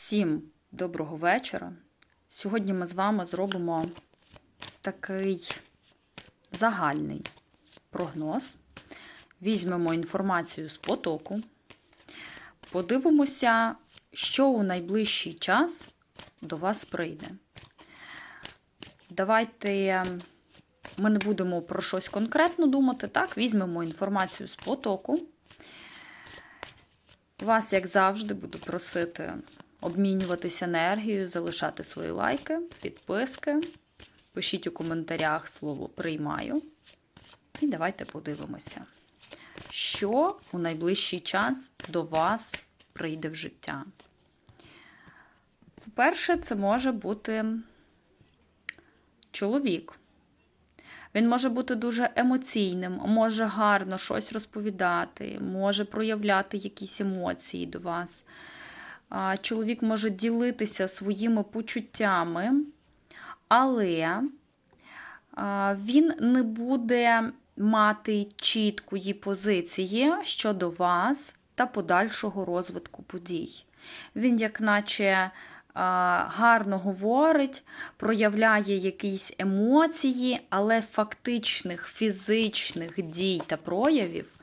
Всім доброго вечора. Сьогодні ми з вами зробимо такий загальний прогноз. Візьмемо інформацію з потоку, подивимося, що у найближчий час до вас прийде. Давайте ми не будемо про щось конкретно думати, так, візьмемо інформацію з потоку. Вас, як завжди, буду просити обмінюватися енергією, залишати свої лайки, підписки. Пишіть у коментарях слово приймаю. І давайте подивимося, що у найближчий час до вас прийде в життя. По-перше, це може бути чоловік. Він може бути дуже емоційним, може гарно щось розповідати, може проявляти якісь емоції до вас. Чоловік може ділитися своїми почуттями, але він не буде мати чіткої позиції щодо вас та подальшого розвитку подій. Він, як наче, гарно говорить, проявляє якісь емоції, але фактичних фізичних дій та проявів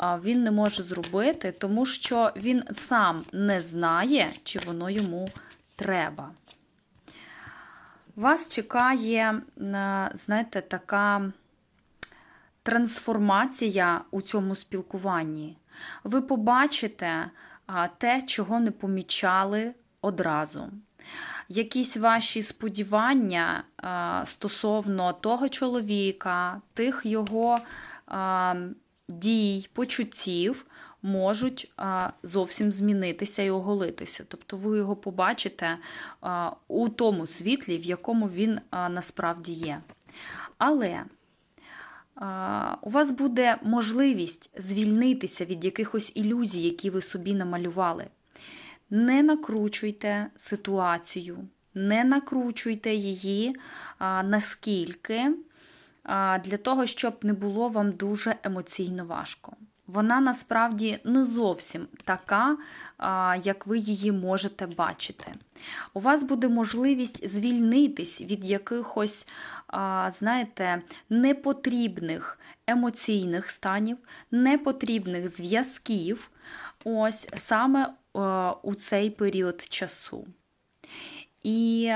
він не може зробити, тому що він сам не знає, чи воно йому треба. Вас чекає, знаєте, така трансформація у цьому спілкуванні. Ви побачите те, чого не помічали одразу. Якісь ваші сподівання стосовно того чоловіка, тих його дій, почуттів можуть зовсім змінитися і оголитися. Тобто ви його побачите у тому світлі, в якому він насправді є. Але у вас буде можливість звільнитися від якихось ілюзій, які ви собі намалювали. Не накручуйте ситуацію, не накручуйте її наскільки, для того, щоб не було вам дуже емоційно важко. Вона насправді не зовсім така, як ви її можете бачити. У вас буде можливість звільнитись від якихось, знаєте, непотрібних емоційних станів, непотрібних зв'язків. Ось саме у цей період часу. І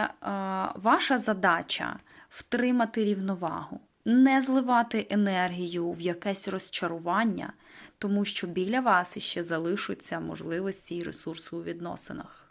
ваша задача втримати рівновагу не зливати енергію в якесь розчарування, тому що біля вас іще залишаться можливості і ресурси у відносинах.